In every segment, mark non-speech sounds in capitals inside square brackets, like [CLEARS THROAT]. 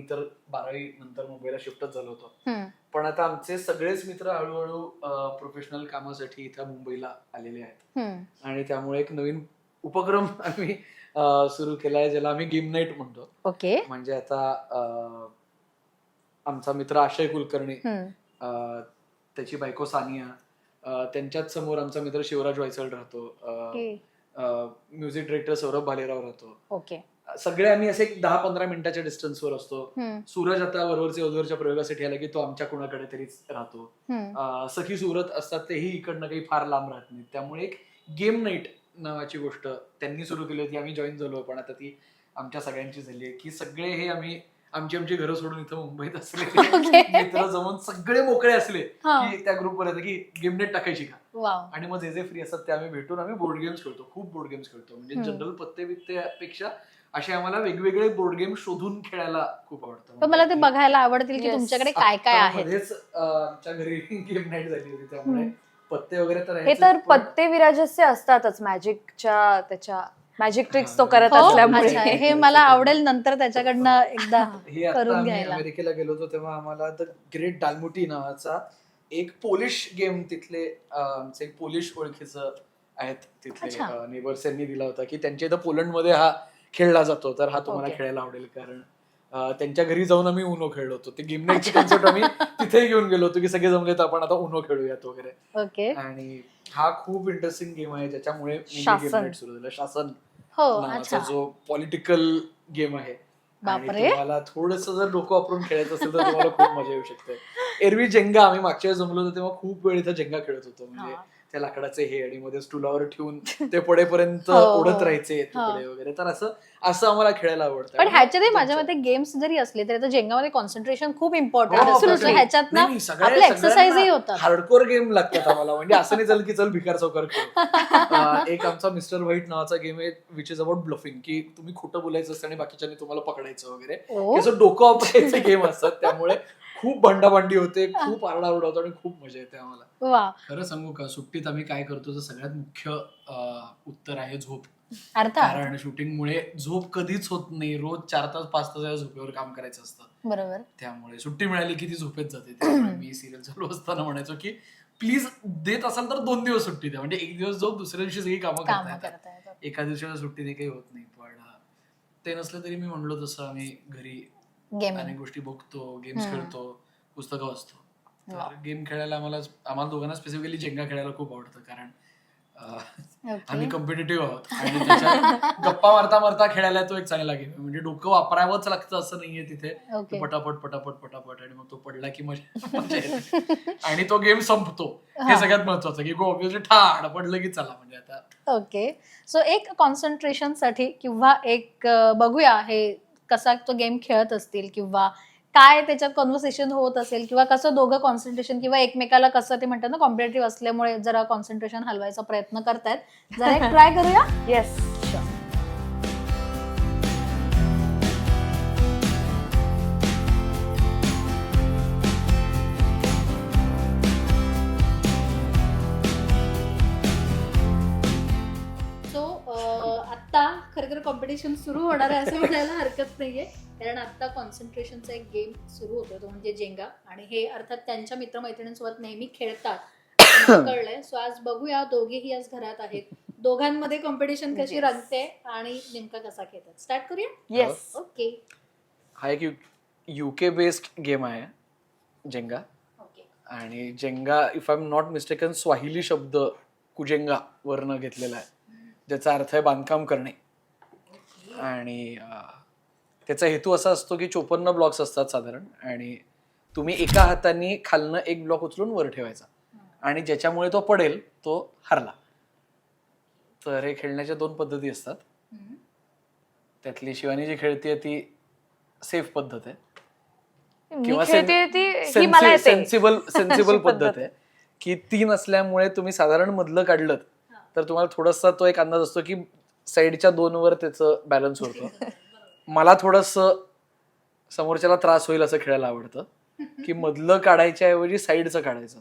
मी तर बारावी नंतर मुंबईला शिफ्टच झालो होतो. पण आता आमचे सगळेच मित्र हळूहळू प्रोफेशनल कामासाठी इथं मुंबईला आलेले आहेत. आणि त्यामुळे एक नवीन उपक्रम [LAUGHS] आम्ही सुरू केलाय ज्याला आम्ही गेम नाईट म्हणतो. ओके. म्हणजे आता आमचा मित्र आशय कुलकर्णी त्याची बायको सानिया त्यांच्याच समोर आमचा मित्र शिवराज वायचळ राहतो. म्युझिक डिरेक्टर सौरभ भालेराव राहतो. ओके. सगळे आम्ही असे एक दहा पंधरा मिनिटाच्या डिस्टन्सवर असतो. सूरज आता वरवरचे ओदवरच्या प्रयोगासाठी आला की तो आमच्या कुणाकडे तरीच राहतो. सखी सुरत असतात तेही इकडनं काही फार लांब राहत नाहीत. त्यामुळे एक गेम नाईट नावाची गोष्ट त्यांनी सुरू केली होती. आम्ही जॉईन झालो पण आता ती आमच्या सगळ्यांची झाली आहे की सगळे हे आम्ही आमची आमची घरं सोडून इथं मुंबईत असले. [LAUGHS] मित्र जमून सगळे मोकळे असले. की त्या ग्रुपवर येतं की गेम नेट टाकायची का आणि मग जे जे फ्री असतात ते आम्ही भेटून आम्ही बोर्ड गेम्स खेळतो खूप बोर्ड गेम्स खेळतो म्हणजे. जनरल पत्ते बित्तेपेक्षा असे आम्हाला वेगवेगळे बोर्ड गेम शोधून खेळायला खूप आवडतं मला ते बघायला आवडतील की. तुमच्याकडे काय काय आहे आमच्या घरी गेम नाईट झाली होती त्यामुळे. पत्ते वगैरे तर हे तर पत्ते विराजस्य असतातच मॅजिकच्या त्याच्या मॅजिक ट्रिक्स तो. करत हो? अच्छा, असल्यामुळे हे मला आवडेल नंतर त्याच्याकडनं [LAUGHS] एकदा हे आता करून आम्ही घ्यायला. अमेरिकेला गेलो होतो तेव्हा आम्हाला द ग्रेट डालमुटी नावाचा एक पोलिश गेम तिथले अं, आमचे एक पोलिश ओळखीचं आहेत तिथले. नेबर्स यांनी दिला होता की त्यांच्या इथं पोलंडमध्ये हा खेळला जातो तर हा तुम्हाला Okay. खेळायला आवडेल कारण अं, त्यांच्या घरी जाऊन आम्ही उनो खेळलो होतो ते गेम नाईटची कन्सेप्ट आम्ही तिथे घेऊन गेलो होतो की सगळे जमले तर आपण आता उनो खेळूयात वगैरे ओके आणि हा खूप इंटरेस्टिंग गेम आहे ज्याच्यामुळे गेम शासन. नाईट सुरू झालं शासन हो नावाचा अच्छा जो पॉलिटिकल गेम आहे आणि बापरे. तुम्हाला थोडस जर डोकं वापरून खेळायचं असेल तर तुम्हाला खूप मजा येऊ शकते एरवी जेंगा आम्ही मागच्या वेळेस जमलो होतो तेव्हा खूप वेळ इथं जेंगा खेळत होतो म्हणजे हा. त्या लाकडाचे हे आणि मध्ये स्टुलावर ठेवून ते [LAUGHS] पडेपर्यंत हो, हो. उडत राहायचे हा. तुकडे वगैरे. तर असं असं आम्हाला खेळायला आवडतं. पण आणि ह्याच्यातही माझ्या मते गेम्स जरी असले तरी जेंगामध्ये कॉन्सन्ट्रेशन खूप इम्पॉर्टंट. ह्याच्यात ना आपल्या एक्सरसाइजही होतात हार्डकोर गेम लागतात आम्हाला. म्हणजे असं नाही चालेल की चल भिकार चौकार खेळू. [LAUGHS] एक आमचा मिस्टर व्हाईट नावाचा गेम आहे विच इज अबाउट ब्लफिंग की तुम्ही खोटं बोलायचं असतं आणि बाकीच्यांनी तुम्हाला पकडायचं वगैरे. डोकं वापरायचे गेम [LAUGHS] असतात त्यामुळे खूप भांडाभांडी होते खूप आरडाओरडा होतो आणि खूप मजा येते आम्हाला. खरं सांगू का सुट्टीत आम्ही काय करतो तर सगळ्यात मुख्य उत्तर आहे झोप. अर्थात. कारण शूटिंगमुळे झोप कधीच होत नाही रोज चार तास पाच तास या झोपेवर काम करायचं असतं. बरोबर. त्यामुळे सुट्टी मिळाली की ती झोपेत जाते. त्यामुळे मी सिरियल चालू असताना म्हणायचो की प्लीज देत असाल तर दोन दिवस सुट्टी द्या. म्हणजे एक दिवस झोप दुसऱ्या दिवशी सगळी कामं करता एका दिवसाच्या सुट्टीने काही होत नाही. पण ते नसलं तरी मी म्हणलो तसं आम्ही घरी अनेक गोष्टी बघतो गेम्स. खेळतो पुस्तकं वाचतो. तर गेम खेळायला आम्हाला आम्हाला दोघांना स्पेसिफिकली जेंगा खेळायला खूप आवडतं कारण आम्ही कॉम्पिटेटिव्ह आहोत. आणि गप्पा मारता मारता खेळायला तो एक चांगला गेम म्हणजे डोकं वापरावंच लागतं असं नाहीये तिथे. पटापट पटापट पटापट आणि मग तो पडला की मजा. आणि तो गेम संपतो. हे. सगळ्यात महत्वाचं की ऑब्विसली ठाड पडलं की चला म्हणजे आता. ओके. सो एक कॉन्सन्ट्रेशनसाठी किंवा एक बघूया हे कसा तो गेम खेळत असतील किंवा काय त्याच्यात कॉन्व्हर्सेशन होत असेल किंवा कसं दोघं कॉन्सन्ट्रेशन किंवा एकमेकाला कसं ते म्हणतात ना कॉम्पिटेटिव्ह असल्यामुळे जरा कॉन्सन्ट्रेशन हलवायचा प्रयत्न करतायत. जरा एक ट्राय करूया? [LAUGHS] येस सो आत्ता खरं तर कॉम्पिटिशन सुरू होणार आहे असं म्हणायला हरकत नाहीये. कारण आत्ता कॉन्सन्ट्रेशनचा एक गेम सुरू होतो तो म्हणजे जेंगा आणि हे अर्थात त्यांच्या मित्रमैत्रिणींसोबत नेहमी खेळतात. कळलंय. सो आज बघूया दोघेही आज घरात आहेत. दोघांमध्ये कॉम्पिटिशन कशी. रंगते आणि नेमका कसा खेळतात. स्टार्ट करूया? येस ओके हा एक युके बेस्ड गेम आहे. जेंगा ओके आणि Jenga if I am not mistaken Swahili शब्द कुजेंगा वरनं घेतलेला आहे. ज्याचा अर्थ आहे बांधकाम करणे. आणि त्याचा हेतू असा असतो की चोपन्न ब्लॉक्स असतात साधारण आणि तुम्ही एका हाताने खालनं एक ब्लॉक उचलून वर ठेवायचा आणि ज्याच्यामुळे तो पडेल तो हरला. तर हे खेळण्याच्या दोन पद्धती असतात. त्यातली शिवानी जी खेळते ती सेफ पद्धत आहे. किंवा सेन्सिबल [LAUGHS] सेन्सिबल पद्धत. आहे. की तीन असल्यामुळे तुम्ही साधारण मधलं काढलं तर तुम्हाला थोडासा तो एक अंदाज असतो की साईडच्या दोन वर त्याचं बॅलन्स होतो. मला थोडस समोरच्याला त्रास होईल असं खेळायला आवडतं. की मधलं काढायच्या ऐवजी साईडचं काढायचं.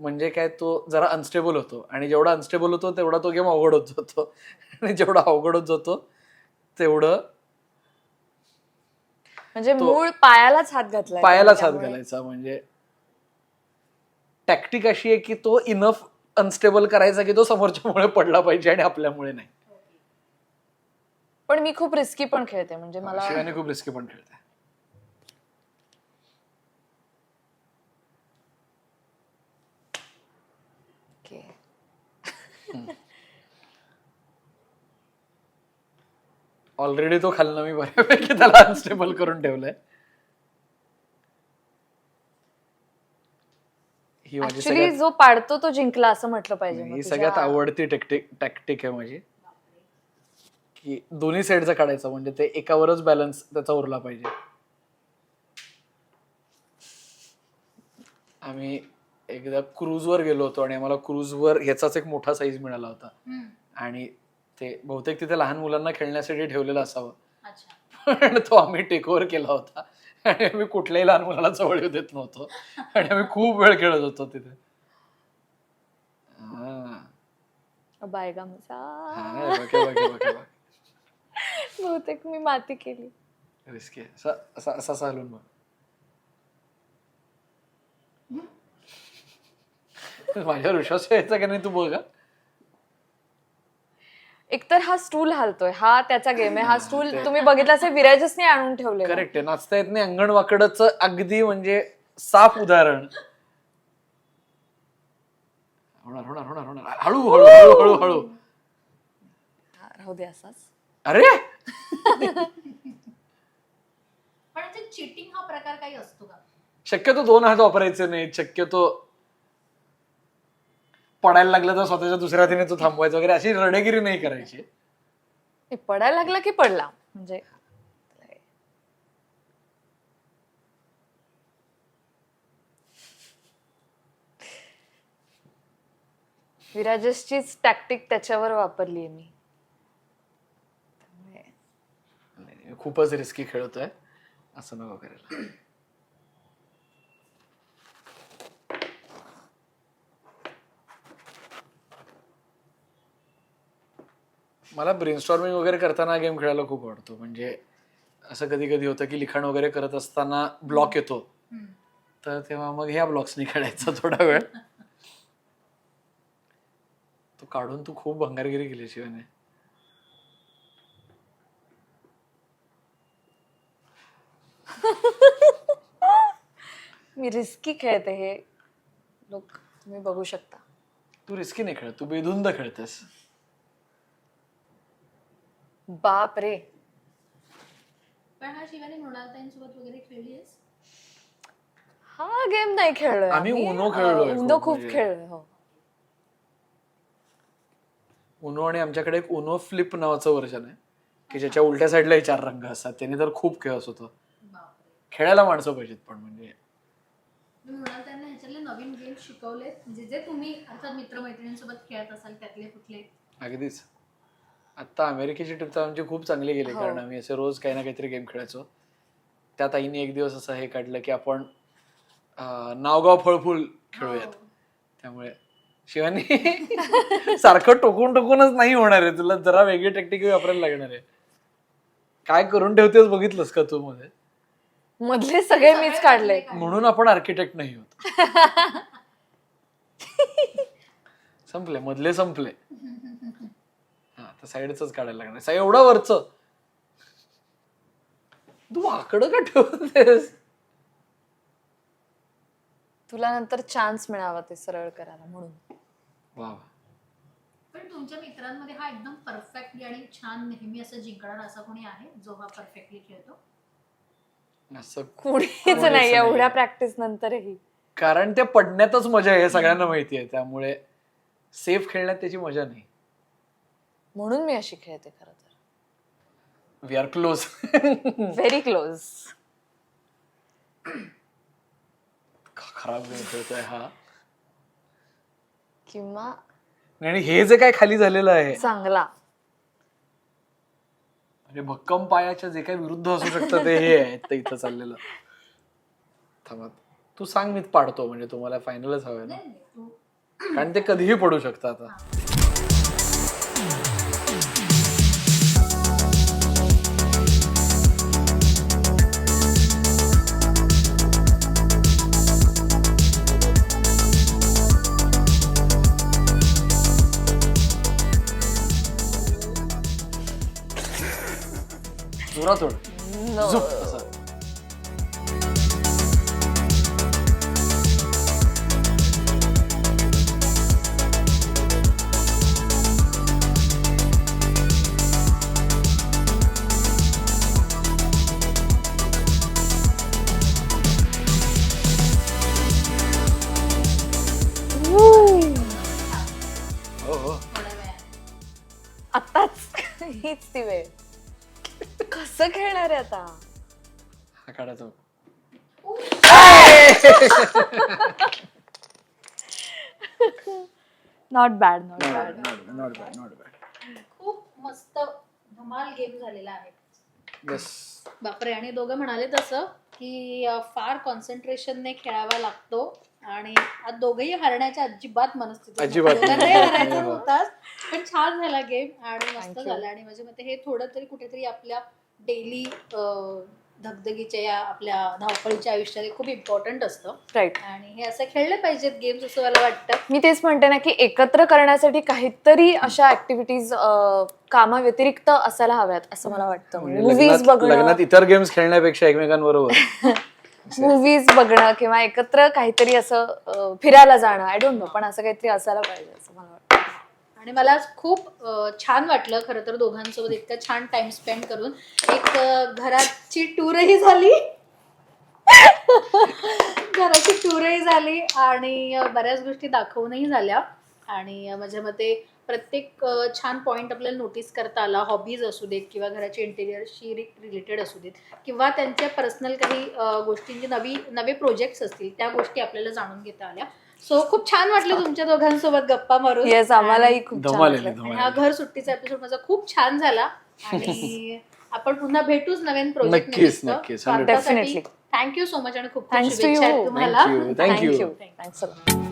म्हणजे काय तो जरा अनस्टेबल होतो. आणि जेवढा अनस्टेबल होतो तेवढा तो गेम अवघड होत जातो. आणि जेवढा अवघड होत जातो तेवढं म्हणजे मूळ पायालाच हात घातलाय पायालाच हात. घालायचा. म्हणजे टॅक्टिक अशी आहे की तो इनफ अनस्टेबल करायचा की तो समोरच्यामुळे पडला पाहिजे आणि आपल्यामुळे नाही. पण मी खूप रिस्की पण खेळते म्हणजे मला शिवानी खूप रिस्की पण खेळते. Okay. ऑलरेडी तो खालनं मी बऱ्यापैकी त्याला अनस्टेबल करून ठेवलंय. ही माझी ऍक्च्युली सगळ्यात जो पाडतो तो जिंकला असं म्हटलं पाहिजे मग ही तुझ्या- सगळ्यात आवडती टॅक्टिक टॅक्टिक आहे माझी. की दोन्ही साईडचं काढायचं म्हणजे ते एकावरच बॅलन्स त्याचा उरला पाहिजे. आम्ही एकदा क्रूजवर गेलो होतो आणि आम्हाला क्रूजवर ह्याचाच एक मोठा साईज मिळाला होता. आणि ते बहुतेक तिथे लहान मुलांना खेळण्यासाठी ठेवलेलं असावं. अच्छा. पण [LAUGHS] तो आम्ही टेक ओव्हर केला होता. आणि आम्ही कुठल्याही लहान मुलाला जवळ येऊ देत नव्हतो. आणि आम्ही खूप वेळ खेळत होतो तिथे. बायगा मजा हा, बघे, बघे, बघे, बघे. बहुतेक मी माती केली. रिस्की आहे. असा असा असा चालून मग. माझ्यावर विश्वास यायचा की नाही तू बघ हा. एकतर हा स्टूल हालतोय. हा त्याचा गेम आहे. हा [CLEARS THROAT] स्टूल तुम्ही बघितला असेल विराजसने आणून ठेवले करेक्ट आहे. नाचता येत नाही. अंगण वाकडच अगदी म्हणजे साफ उदाहरण. होणार होणार होणार होणार. हळू हळू हळू हळू हळू. राहू दे असाच. अरे! पण चिटिंग हा प्रकार काही असतो का? शक्यतो दोन हात वापरायचे नाहीत. शक्यतो पडायला लागलं तर स्वतःच्या दुसऱ्या हातीने तो थांबवायचा वगैरे. अशी रडेगिरी नाही करायची. हे पडायला लागला की पडला. म्हणजे विराजसचीच टॅक्टिक त्याच्यावर वापरली आहे मी त्यामुळे नाही, खूपच रिस्की खेळतोय असं नको करायला. मला ब्रेनस्टॉर्मिंग वगैरे करताना गेम खेळायला खूप आवडतो. म्हणजे असं कधी कधी होतं की लिखाण वगैरे करत असताना ब्लॉक येतो. तर तेव्हा मग ह्या ब्लॉक्सनी खेळायचा थोडा वेळ. तो काढून तू खूप भंगारगिरी केली शिवाने मी रिस्की खेळते हे लोक तुम्ही बघू शकता. तू रिस्की नाही खेळत तू बेधुंद खेळतेस. बाप रे. पण हा शिवानी मृणालताईंसोबत वगैरे खेळली आहेस हा गेम नाही खेळलोय आम्ही. उनो खेळलोय अं, उनो खूप खूप म्हणजे. खेळलोय हो. उनो आणि आमच्याकडे एक उनो फ्लिप नावाचं वर्जन आहे की ज्याच्या उलट्या साईडला चार रंग असतात त्याने तर खूप खेळस होतं. बापरे. खेळायला माणसं पाहिजेत पण म्हणजे. मी म्हणाल त्यांना ह्याच्यातले नवीन गेम शिकवले म्हणजे जे तुम्ही अर्थात मित्रमैत्रिणींसोबत खेळत असाल त्यातले कुठले? अगदीच. आता अमेरिकेची ट्रिप तर आमची खूप चांगली गेली हो. कारण आम्ही असे रोज काही ना काहीतरी गेम खेळायचो. त्यात आईने एक दिवस असं हे काढलं की आपण अं, नावगाव फळफूल खेळूयात. हो. त्यामुळे शिवानी [LAUGHS] सारखं टोकून टोकूनच नाही होणार आहे. तुला जरा वेगळी टेक्निक वापरायला लागणार आहे. काय करून ठेवतेस बघितलंस का तू मध्ये? मधले सगळे मीच काढले. म्हणून आपण आर्किटेक्ट नाही होत संपले मधले संपले. हा तर साईडच काढायला लागणार साई एवढा वरच. तू आकडं का ठेवतेस? तुला नंतर चान्स मिळावा ते सरळ करायला म्हणून. वा वा. पण तुमच्या मित्रांमध्ये हा एकदम परफेक्टली आणि छान नेहमी असं जिंकणारा असा कोणी आहे जो हा परफेक्टली खेळतो? असं कुणीच कोणीच नाही नाही. एवढ्या प्रॅक्टिस नंतरही. कारण ते पडण्यातच मजा आहे हे सगळ्यांना माहिती आहे. त्यामुळे सेफ खेळण्यात त्याची मजा नाही. म्हणून मी अशी खेळते खरं तर. We are close very close खराब खेळतोय हा? किंवा आणि हे जे काय खाली झालेलं आहे. चांगला. म्हणजे भक्कम पायाच्या जे काही विरुद्ध असू शकतं ते हे आहे ते इथं चाललेलं. थांबा. तू सांग मीच पाडतो म्हणजे तुम्हाला फायनलच हवंय ना? कारण ते कधीही पडू शकतं आता. जोरात ओढ झुप असं. हो हो. आत्ताच. [LAUGHS] हीच ती वेळ. कसं खेळणार आहे आता? हा काढा तो. Not bad not bad not bad not bad खूप मस्त धमाल गेम झालेला आहे. येस बापरे आणि दोघं म्हणाले तसं की अं, फार कॉन्सन्ट्रेशनने खेळावा लागतो आणि आज दोघंही हरण्याच्या अजिबात मनस्थिती अजिबात नाही. दोघांनाही हरायचं हो. होताच पण छान झाला गेम आणि मस्त Thank you. झाला. आणि माझ्या मते हे थोडं तरी कुठेतरी आपल्या डेली धगधगीच्या या आपल्या धावपळीच्या आयुष्यात खूप इम्पॉर्टंट असतं. राईट आणि हे असं खेळले पाहिजेत गेम्स असं मला वाटतं. मी तेच म्हणते ना की एकत्र करण्यासाठी काहीतरी अशा ऍक्टिव्हिटीज कामाव्यतिरिक्त असायला हव्यात असं मला वाटतं. म्हणजे मुव्हीज बघणं. इतर गेम्स खेळण्यापेक्षा एकमेकांबरोबर. [LAUGHS] मुव्हीज बघणं किंवा एकत्र काहीतरी असं फिरायला जाणं. आय डोंट नो पण असं काहीतरी असायला पाहिजे असं मला वाटतं. आणि मला आज खूप छान वाटलं खरं तर दोघांसोबत इतकं छान टाइम स्पेंड करून. एक घराची टूरही झाली. [LAUGHS] घराची टूरही झाली आणि बऱ्याच गोष्टी दाखवूनही झाल्या. आणि माझ्या मते प्रत्येक छान पॉईंट आपल्याला नोटीस करता आला. हॉबीज असू देत किंवा घराचे इंटेरियरशी रिलेटेड असू देत. किंवा त्यांच्या पर्सनल काही गोष्टींचे नवी नवे प्रोजेक्ट्स असतील त्या गोष्टी आपल्याला जाणून घेता आल्या. सो खूप छान वाटलं तुमच्या दोघांसोबत गप्पा मारून येस आम्हालाही खूप छान धमाल वाटलं. हा घर सुट्टीचा एपिसोड माझा खूप छान झाला [LAUGHS] आणि आपण पुन्हा भेटूच नवीन नक्कीच, नक्कीच. Definitely. थँक्यू सो मच आणि खूप खूप Thanks to शुभेच्छा you. आहेत तुम्हाला Thank you. Thank you. Thank you thanks